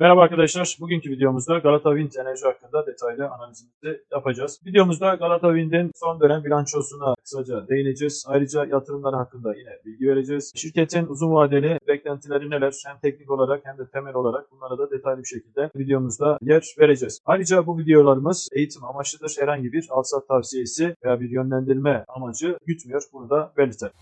Merhaba arkadaşlar. Bugünkü videomuzda Galata Wind Enerji hakkında detaylı analizimizi yapacağız. Videomuzda Galata Wind'in son dönem bilançosuna kısaca değineceğiz. Ayrıca yatırımları hakkında yine bilgi vereceğiz. Şirketin uzun vadeli beklentileri neler hem teknik olarak hem de temel olarak bunlara da detaylı bir şekilde videomuzda yer vereceğiz. Ayrıca bu videolarımız eğitim amaçlıdır. Herhangi bir alsat tavsiyesi veya bir yönlendirme amacı gütmüyor. Bunu da belirtelim.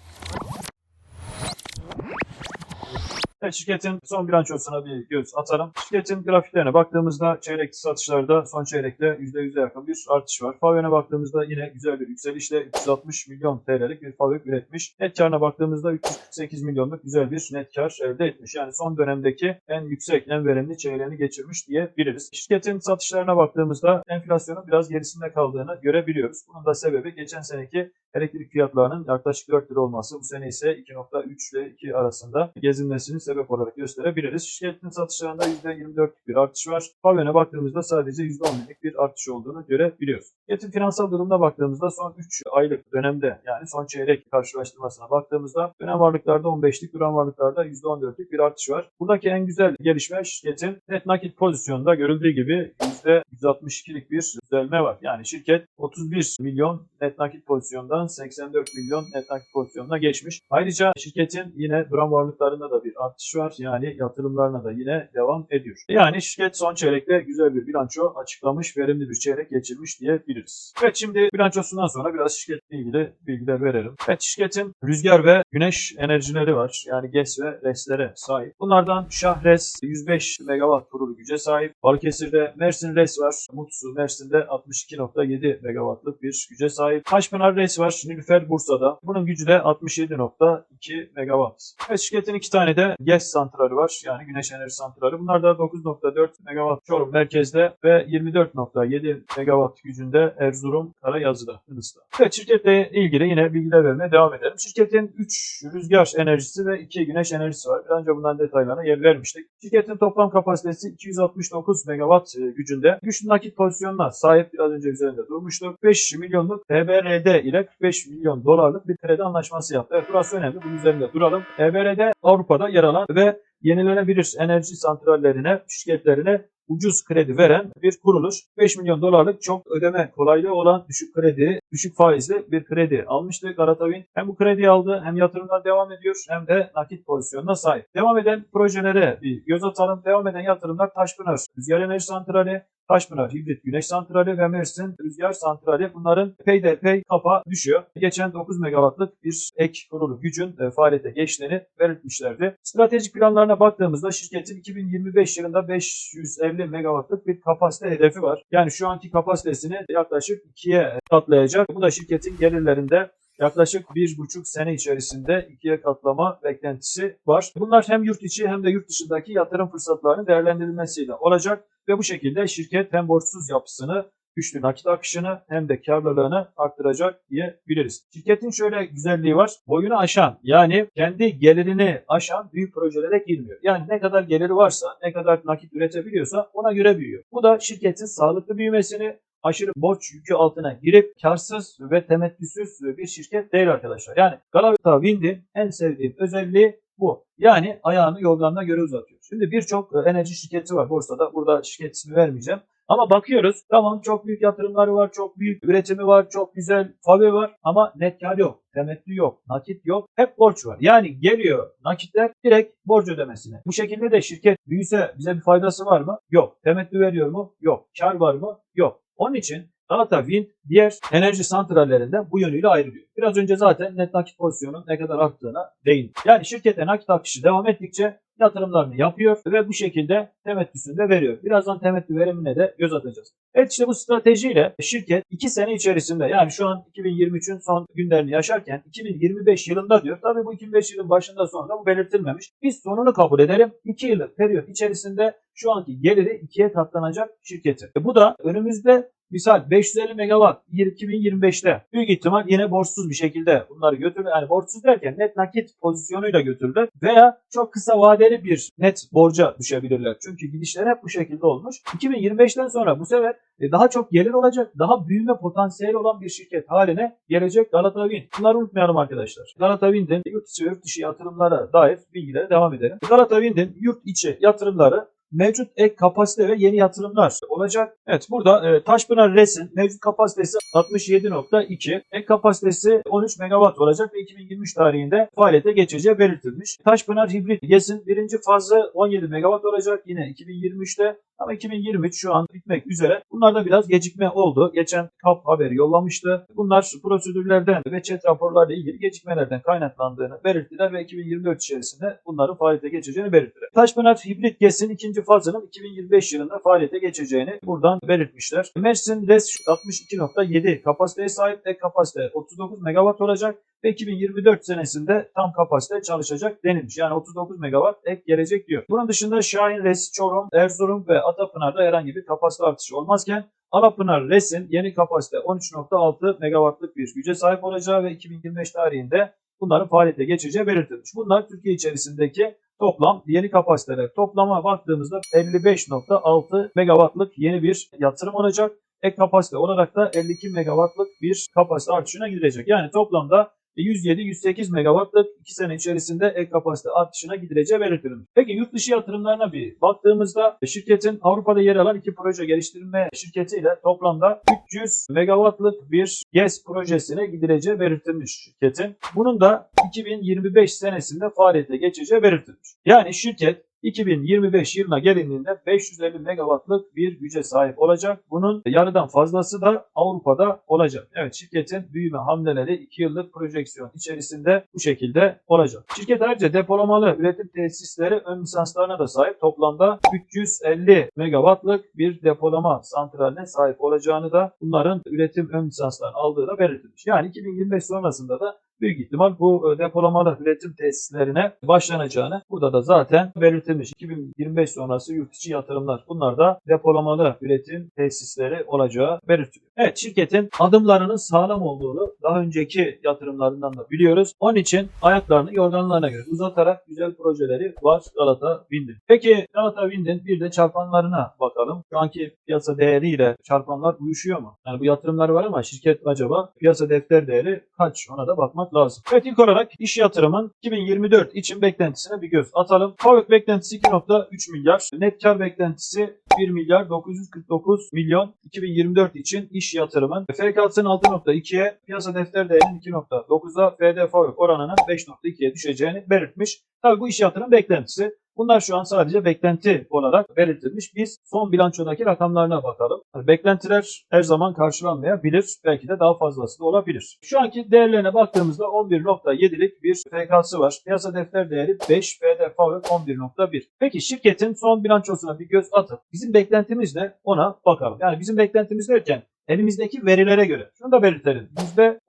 Evet, şirketin son bilançosuna bir göz atalım. Şirketin grafiklerine baktığımızda çeyrek satışlarda son çeyrekte %100'e yakın bir artış var. FAVÖ'ne baktığımızda yine güzel bir yükselişle 360 milyon TL'lik bir FAVÖ üretmiş. Net karına baktığımızda 348 milyonluk güzel bir net kar elde etmiş. Yani son dönemdeki en yüksek, en verimli çeyreğini geçirmiş diyebiliriz. Şirketin satışlarına baktığımızda enflasyonun biraz gerisinde kaldığını görebiliyoruz. Bunun da sebebi geçen seneki elektrik fiyatlarının yaklaşık 4 lira olması. Bu sene ise 2.3 ile 2 arasında gezinmesini sebep olarak gösterebiliriz. Şirketin satışlarında %24'lük bir artış var. Pavyon'a baktığımızda sadece %10'luk bir artış olduğunu görebiliyoruz. Şirketin finansal durumuna baktığımızda son 3 aylık dönemde yani son çeyrek karşılaştırmasına baktığımızda dönem varlıklarda 15'lik, duran varlıklarda %14'lük bir artış var. Buradaki en güzel gelişme şirketin net nakit pozisyonunda görüldüğü gibi %162'lik bir düzelme var. Yani şirket 31 milyon net nakit pozisyondan 84 milyon net nakit pozisyonuna geçmiş. Ayrıca şirketin yine duran varlıklarında da bir artış var. Yani yatırımlarına da yine devam ediyor. Yani şirket son çeyrekte güzel bir bilanço açıklamış, verimli bir çeyrek geçirmiş diyebiliriz. Evet şimdi bilançosundan sonra biraz şirketle ilgili bilgiler verelim. Evet şirketin rüzgar ve güneş enerjileri var. Yani GES ve RES'lere sahip. Bunlardan Şahres 105 megawatt kurulu güce sahip. Balıkesir'de Mersin RES var. Mutsu Mersin'de 62.7 megawattlık bir güce sahip. Taşpınar RES var. Nilüfer Bursa'da. Bunun gücü de 67.2 megawatt. Evet şirketin iki tane de GES santrali var. Yani güneş enerji santrali. Bunlar da 9.4 megawatt Çorum merkezde ve 24.7 megawatt gücünde Erzurum Karayazı'da. Kıbrıs'ta. Evet şirketle ilgili yine bilgiler vermeye devam edelim. Şirketin 3 rüzgar enerjisi ve 2 güneş enerjisi var. Biraz önce bundan detaylarına yer vermiştik. Şirketin toplam kapasitesi 269 megawatt e, gücünde. Güçlü nakit pozisyonuna sahip biraz önce üzerinde durmuştuk. 5 milyonluk TBRD ile 45 milyon dolarlık bir kredi anlaşması yaptı. Evet burası önemli. Bunun üzerinde duralım. TBRD Avrupa'da yer alan ve yenilenebilir enerji santrallerine, şirketlerine ucuz kredi veren bir kuruluş. 5 milyon dolarlık çok ödeme kolaylığı olan düşük kredi, düşük faizli bir kredi almıştı Galata Wind. Hem bu krediyi aldı hem yatırımlar devam ediyor hem de nakit pozisyonuna sahip. Devam eden projelere bir göz atalım. Devam eden yatırımlar Taşpınar Rüzgar Enerji Santrali, Taşpınar Hibrit Güneş Santrali ve Mersin Rüzgar Santrali bunların peyderpey kapa düşüyor. Geçen 9 megawattlık bir ek kurulu gücün e, faaliyete geçtiğini belirtmişlerdi. Stratejik planlarına baktığımızda şirketin 2025 yılında 550 megawattlık bir kapasite hedefi var. Yani şu anki kapasitesini yaklaşık 2'ye katlayacak. Bu da şirketin gelirlerinde yaklaşık bir buçuk sene içerisinde ikiye katlama beklentisi var. Bunlar hem yurt içi hem de yurt dışındaki yatırım fırsatlarının değerlendirilmesiyle olacak ve bu şekilde şirket hem borçsuz yapısını güçlü nakit akışını hem de karlılığını arttıracak diyebiliriz. Şirketin şöyle güzelliği var. Boyunu aşan yani kendi gelirini aşan büyük projelere girmiyor. Yani ne kadar geliri varsa, ne kadar nakit üretebiliyorsa ona göre büyüyor. Bu da şirketin sağlıklı büyümesini aşırı borç yükü altına girip karsız ve temettüsüz bir şirket değil arkadaşlar. Yani Galata Wind'in en sevdiğim özelliği bu. Yani ayağını yorganına göre uzatıyor. Şimdi birçok e, enerji şirketi var borsada. Burada şirket ismi vermeyeceğim. Ama bakıyoruz tamam çok büyük yatırımları var, çok büyük üretimi var, çok güzel fabe var ama net kar yok, temettü yok, nakit yok, hep borç var. Yani geliyor nakitler direkt borç ödemesine. Bu şekilde de şirket büyüse bize bir faydası var mı? Yok. Temettü veriyor mu? Yok. Kar var mı? Yok. Onun için Galata Wind diğer enerji santrallerinden bu yönüyle ayrılıyor. Biraz önce zaten net nakit pozisyonun ne kadar arttığına değindim. Yani şirkete nakit akışı devam ettikçe yatırımlarını yapıyor ve bu şekilde temettüsünü de veriyor. Birazdan temettü verimine de göz atacağız. Evet işte bu stratejiyle şirket 2 sene içerisinde yani şu an 2023'ün son günlerini yaşarken 2025 yılında diyor. Tabii bu 2025 yılın başında sonra bu belirtilmemiş. Biz sonunu kabul edelim. 2 yıllık periyot içerisinde şu anki geliri ikiye katlanacak şirketi. E bu da önümüzde Misal 550 megawatt 2025'te büyük ihtimal yine borçsuz bir şekilde bunları götürür. Yani borçsuz derken net nakit pozisyonuyla götürürler veya çok kısa vadeli bir net borca düşebilirler. Çünkü gidişler hep bu şekilde olmuş. 2025'ten sonra bu sefer e, daha çok gelir olacak, daha büyüme potansiyeli olan bir şirket haline gelecek Galata Wind. Bunları unutmayalım arkadaşlar. Galata Wind'in yurt içi ve yurt dışı yatırımlara dair bilgilere devam edelim. Galata Wind'in yurt içi yatırımları mevcut ek kapasite ve yeni yatırımlar olacak. Evet burada e, Taşpınar RES'in mevcut kapasitesi 67.2, ek kapasitesi 13 megawatt olacak ve 2023 tarihinde faaliyete geçeceği belirtilmiş. Taşpınar Hibrit GES'in birinci fazı 17 megawatt olacak yine 2023'te ama 2023 şu an bitmek üzere. Bunlarda biraz gecikme oldu. Geçen KAP haberi yollamıştı. Bunlar prosedürlerden ve chat raporlarla ilgili gecikmelerden kaynaklandığını belirttiler ve 2024 içerisinde bunların faaliyete geçeceğini belirttiler. Taşpınar Hibrit GES'in ikinci fazının 2025 yılında faaliyete geçeceğini buradan belirtmişler. Mersin RES 62.7 kapasiteye sahip ek kapasite 39 megawatt olacak ve 2024 senesinde tam kapasite çalışacak denilmiş. Yani 39 megawatt ek gelecek diyor. Bunun dışında Şahin Res, Çorum, Erzurum ve Atapınar'da herhangi bir kapasite artışı olmazken Alapınar Res'in yeni kapasite 13.6 megawattlık bir güce sahip olacağı ve 2025 tarihinde bunların faaliyete geçeceği belirtilmiş. Bunlar Türkiye içerisindeki toplam yeni kapasiteler. Toplama baktığımızda 55.6 megawattlık yeni bir yatırım olacak. Ek kapasite olarak da 52 megawattlık bir kapasite artışına gidilecek. Yani toplamda 107-108 megawattlık 2 sene içerisinde ek kapasite artışına gidileceği belirtilmiş. Peki yurt dışı yatırımlarına bir baktığımızda şirketin Avrupa'da yer alan iki proje geliştirme şirketiyle toplamda 300 megawattlık bir GES projesine gidileceği belirtilmiş şirketin. Bunun da 2025 senesinde faaliyete geçeceği belirtilmiş. Yani şirket 2025 yılına gelindiğinde 550 megawattlık bir güce sahip olacak. Bunun yarıdan fazlası da Avrupa'da olacak. Evet şirketin büyüme hamleleri 2 yıllık projeksiyon içerisinde bu şekilde olacak. Şirket ayrıca depolamalı üretim tesisleri ön lisanslarına da sahip. Toplamda 350 megawattlık bir depolama santraline sahip olacağını da bunların üretim ön lisanslarını aldığı da belirtilmiş. Yani 2025 sonrasında da büyük ihtimal bu e, depolamalı üretim tesislerine başlanacağını burada da zaten belirtilmiş. 2025 sonrası yurt içi yatırımlar. Bunlar da depolamalı üretim tesisleri olacağı belirtiliyor. Evet şirketin adımlarının sağlam olduğunu daha önceki yatırımlarından da biliyoruz. Onun için ayaklarını yorganlarına göre uzatarak güzel projeleri var Galata Wind'in. Peki Galata Wind'in bir de çarpanlarına bakalım. Şu anki piyasa değeriyle çarpanlar uyuşuyor mu? Yani bu yatırımlar var ama şirket acaba piyasa defter değeri kaç? Ona da bakmak lazım. Evet ilk olarak iş yatırımın 2024 için beklentisine bir göz atalım. FAVÖK beklentisi 2.3 milyar. Net kar beklentisi 1 milyar 949 milyon 2024 için iş yatırımın FK'sının 6.2'ye piyasa defter değerinin 2.9'a FD FAVÖK oranının 5.2'ye düşeceğini belirtmiş. Tabii bu iş yatırım beklentisi. Bunlar şu an sadece beklenti olarak belirtilmiş. Biz son bilançodaki rakamlarına bakalım. Beklentiler her zaman karşılanmayabilir. Belki de daha fazlası da olabilir. Şu anki değerlerine baktığımızda 11.7'lik bir FK'sı var. Piyasa defter değeri 5, FD FAVÖK 11.1. Peki şirketin son bilançosuna bir göz atıp bizim beklentimiz ne ona bakalım. Yani bizim beklentimiz derken elimizdeki verilere göre şunu da belirtelim.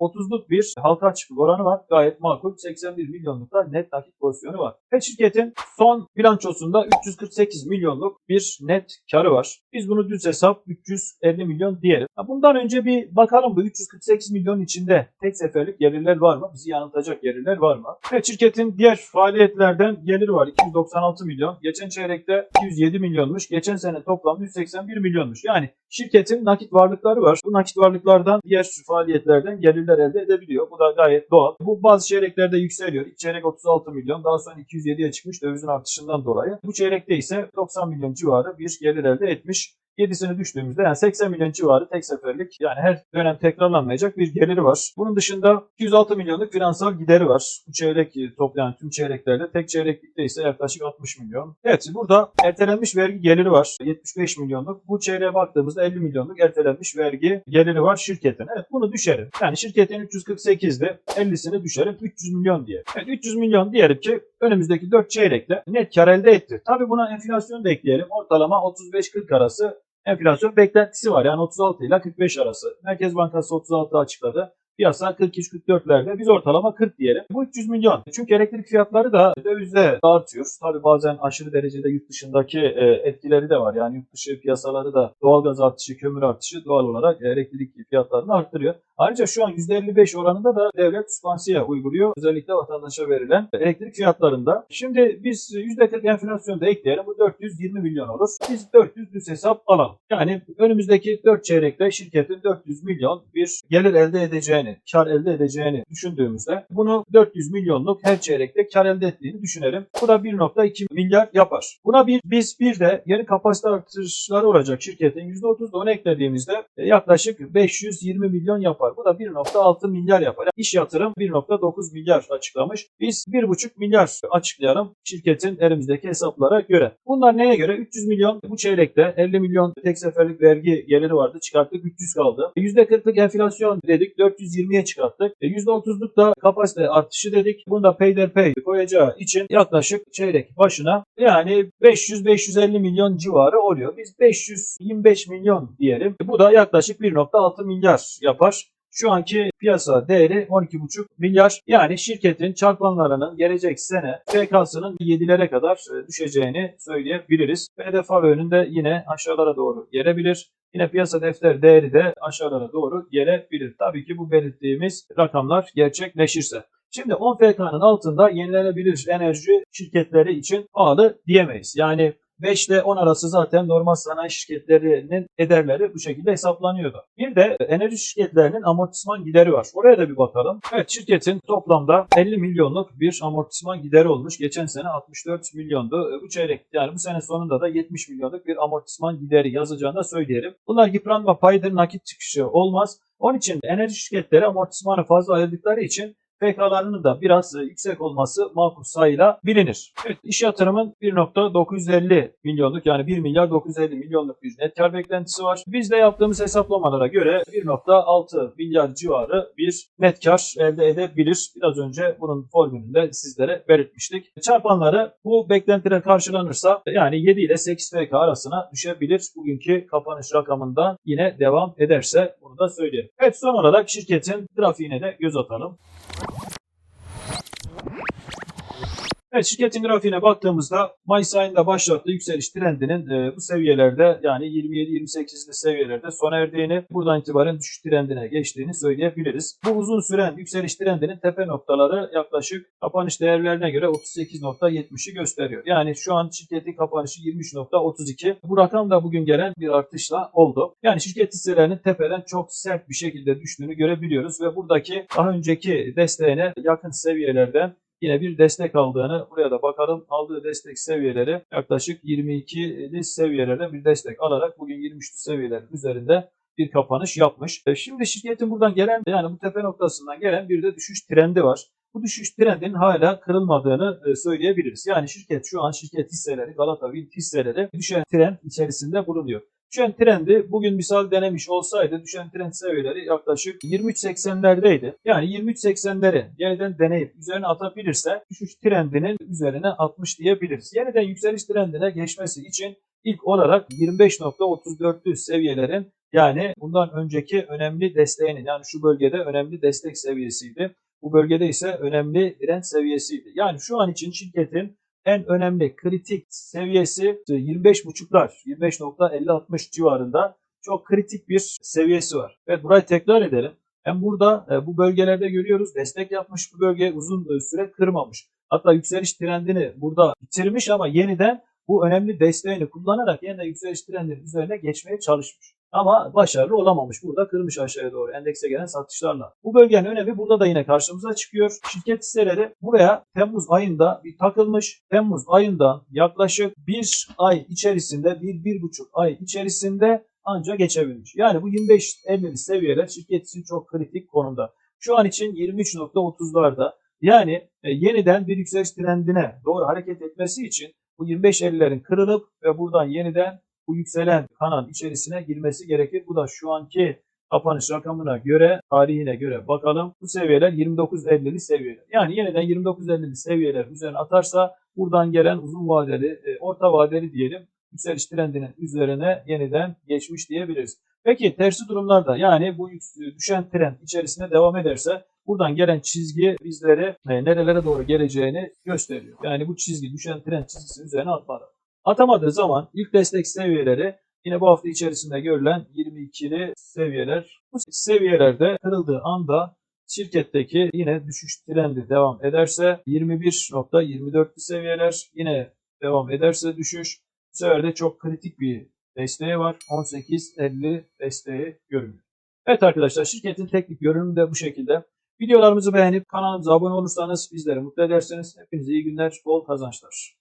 %30'luk bir halka açıklık oranı var. Gayet makul. 81 milyonluk da net nakit pozisyonu var. Ve şirketin son bilançosunda 348 milyonluk bir net karı var. Biz bunu düz hesap 350 milyon diyelim. Bundan önce bir bakalım bu 348 milyon içinde tek seferlik gelirler var mı? Bizi yanıltacak gelirler var mı? Ve şirketin diğer faaliyetlerden geliri var. 296 milyon. Geçen çeyrekte 207 milyonmuş. Geçen sene toplam 181 milyonmuş. Yani şirketin nakit varlıkları var. Bu nakit varlıklardan diğer faaliyetlerden gelirler elde edebiliyor. Bu da gayet doğal. Bu bazı çeyreklerde yükseliyor. İlk çeyrek 36 milyon. Daha sonra 207'ye çıkmış dövizin artışından dolayı. Bu çeyrekte ise 90 milyon civarı bir gelir elde etmiş. 7'sini düştüğümüzde yani 80 milyon civarı tek seferlik yani her dönem tekrarlanmayacak bir geliri var. Bunun dışında 206 milyonluk finansal gideri var. Bu çeyrek e, toplayan tüm çeyreklerde tek çeyreklikte ise yaklaşık 60 milyon. Evet burada ertelenmiş vergi geliri var. 75 milyonluk. Bu çeyreğe baktığımızda 50 milyonluk ertelenmiş vergi geliri var şirketin. Evet bunu düşerim. Yani şirketin 348'de 50'sini düşerim 300 milyon diye. Evet 300 milyon diyelim ki önümüzdeki 4 çeyrekte net kar elde etti. Tabii buna enflasyon da ekleyelim. Ortalama 35-40 arası enflasyon beklentisi var. Yani 36 ile 45 arası. Merkez Bankası 36 açıkladı. Piyasa 43-44'lerde. Biz ortalama 40 diyelim. Bu 300 milyon. Çünkü elektrik fiyatları da dövizde artıyor. Tabii bazen aşırı derecede yurt dışındaki e, etkileri de var. Yani yurt dışı piyasaları da doğalgaz artışı, kömür artışı doğal olarak elektrik fiyatlarını arttırıyor. Ayrıca şu an %55 oranında da devlet süspansiye uyguluyor. Özellikle vatandaşa verilen elektrik fiyatlarında. Şimdi biz %40 enflasyon da ekleyelim. Bu 420 milyon olur. Biz 400 düz hesap alalım. Yani önümüzdeki 4 çeyrekte şirketin 400 milyon bir gelir elde edeceğini, kar elde edeceğini düşündüğümüzde bunu 400 milyonluk her çeyrekte kar elde ettiğini düşünelim. Bu da 1.2 milyar yapar. Buna bir, biz bir de yeni kapasite artışları olacak şirketin %30 da onu eklediğimizde e, yaklaşık 520 milyon yapar. Bu da 1.6 milyar yapar. İş yatırım 1.9 milyar açıklamış. Biz 1.5 milyar açıklayalım şirketin elimizdeki hesaplara göre. Bunlar neye göre? 300 milyon bu çeyrekte 50 milyon tek seferlik vergi geliri vardı. Çıkarttık 300 kaldı. %40'lık enflasyon dedik 420'ye çıkarttık. E, %30'luk da kapasite artışı dedik. Bunu da peyderpey koyacağı için yaklaşık çeyrek başına yani 500-550 milyon civarı oluyor. Biz 525 milyon diyelim. Bu da yaklaşık 1.6 milyar yapar. Şu anki piyasa değeri 12,5 milyar. Yani şirketin çarpanlarının gelecek sene FK'sının 7'lere kadar e, düşeceğini söyleyebiliriz. BDF önünde yine aşağılara doğru gelebilir. Yine piyasa defter değeri de aşağılara doğru gelebilir. Tabii ki bu belirttiğimiz rakamlar gerçekleşirse. Şimdi 10 FK'nın altında yenilenebilir enerji şirketleri için pahalı diyemeyiz. Yani 5 ile 10 arası zaten normal sanayi şirketlerinin ederleri bu şekilde hesaplanıyordu. Bir de enerji şirketlerinin amortisman gideri var. Oraya da bir bakalım. Evet şirketin toplamda 50 milyonluk bir amortisman gideri olmuş. Geçen sene 64 milyondu. E, Bu çeyrek yani bu sene sonunda da 70 milyonluk bir amortisman gideri yazacağını da söyleyelim. Bunlar yıpranma payıdır nakit çıkışı olmaz. Onun için enerji şirketleri amortismanı fazla ayırdıkları için FK'larının da biraz e, yüksek olması makul sayıyla bilinir. Evet, iş yatırımın 1.950 milyonluk yani 1 milyar 950 milyonluk bir net kar beklentisi var. Biz de yaptığımız hesaplamalara göre 1.6 milyar civarı bir net kar elde edebilir. Biraz önce bunun formülünü de sizlere belirtmiştik. Çarpanları bu beklentiler karşılanırsa yani 7 ile 8 FK arasına düşebilir. Bugünkü kapanış rakamından yine devam ederse bunu da söyleyelim. Evet son olarak şirketin grafiğine de göz atalım. Evet şirketin grafiğine baktığımızda Mayıs ayında başlattığı yükseliş trendinin e, bu seviyelerde yani 27-28'li seviyelerde sona erdiğini, buradan itibaren düşüş trendine geçtiğini söyleyebiliriz. Bu uzun süren yükseliş trendinin tepe noktaları yaklaşık kapanış değerlerine göre 38.70'i gösteriyor. Yani şu an şirketin kapanışı 23.32. Bu rakam da bugün gelen bir artışla oldu. Yani şirket hisselerinin tepeden çok sert bir şekilde düştüğünü görebiliyoruz ve buradaki daha önceki desteğine yakın seviyelerden yine bir destek aldığını buraya da bakalım. Aldığı destek seviyeleri yaklaşık 22'li seviyelerde bir destek alarak bugün 23'lü seviyelerin üzerinde bir kapanış yapmış. E, Şimdi şirketin buradan gelen yani bu tepe noktasından gelen bir de düşüş trendi var. Bu düşüş trendinin hala kırılmadığını e, söyleyebiliriz. Yani şirket şu an şirket hisseleri, Galata Wind hisseleri düşen trend içerisinde bulunuyor. Düşen trendi bugün misal denemiş olsaydı düşen trend seviyeleri yaklaşık 23.80'lerdeydi. Yani 23.80'leri yeniden deneyip üzerine atabilirse düşüş trendinin üzerine atmış diyebiliriz. Yeniden yükseliş trendine geçmesi için ilk olarak 25.34'lü seviyelerin yani bundan önceki önemli desteğinin yani şu bölgede önemli destek seviyesiydi. Bu bölgede ise önemli direnç seviyesiydi. Yani şu an için şirketin en önemli kritik seviyesi 25.5'lar, 25.50-60 civarında çok kritik bir seviyesi var. Evet burayı tekrar edelim. Hem burada e, bu bölgelerde görüyoruz destek yapmış bu bölge uzun e, süre kırmamış. Hatta yükseliş trendini burada bitirmiş ama yeniden bu önemli desteğini kullanarak yeniden yükseliş trendinin üzerine geçmeye çalışmış. Ama başarılı olamamış. Burada kırmış aşağıya doğru endekse gelen satışlarla. Bu bölgenin önemi burada da yine karşımıza çıkıyor. Şirket hisseleri buraya Temmuz ayında bir takılmış. Temmuz ayından yaklaşık bir ay içerisinde, bir, bir buçuk ay içerisinde ancak geçebilmiş. Yani bu 25-50 seviyeler şirket için çok kritik konumda. Şu an için 23.30'larda yani e, yeniden bir yükseliş trendine doğru hareket etmesi için bu 25-50'lerin kırılıp ve buradan yeniden bu yükselen kanal içerisine girmesi gerekir. Bu da şu anki kapanış rakamına göre, tarihine göre bakalım. Bu seviyeler 29.50'li seviyeler. Yani yeniden 29.50'li seviyeler üzerine atarsa buradan gelen uzun vadeli, e, orta vadeli diyelim yükseliş trendinin üzerine yeniden geçmiş diyebiliriz. Peki tersi durumlarda yani bu yüks- düşen trend içerisinde devam ederse buradan gelen çizgi bizlere e, nerelere doğru geleceğini gösteriyor. Yani bu çizgi düşen trend çizgisinin üzerine atmalı. Atamadığı zaman ilk destek seviyeleri Yine bu hafta içerisinde görülen 22'li seviyeler. Bu seviyelerde kırıldığı anda şirketteki yine düşüş trendi devam ederse 21.24'lü seviyeler yine devam ederse düşüş bu sefer de çok kritik bir desteği var. 18.50 desteği görünüyor. Evet arkadaşlar şirketin teknik görünümü de bu şekilde. Videolarımızı beğenip kanalımıza abone olursanız bizleri mutlu edersiniz. Hepinize iyi günler, bol kazançlar.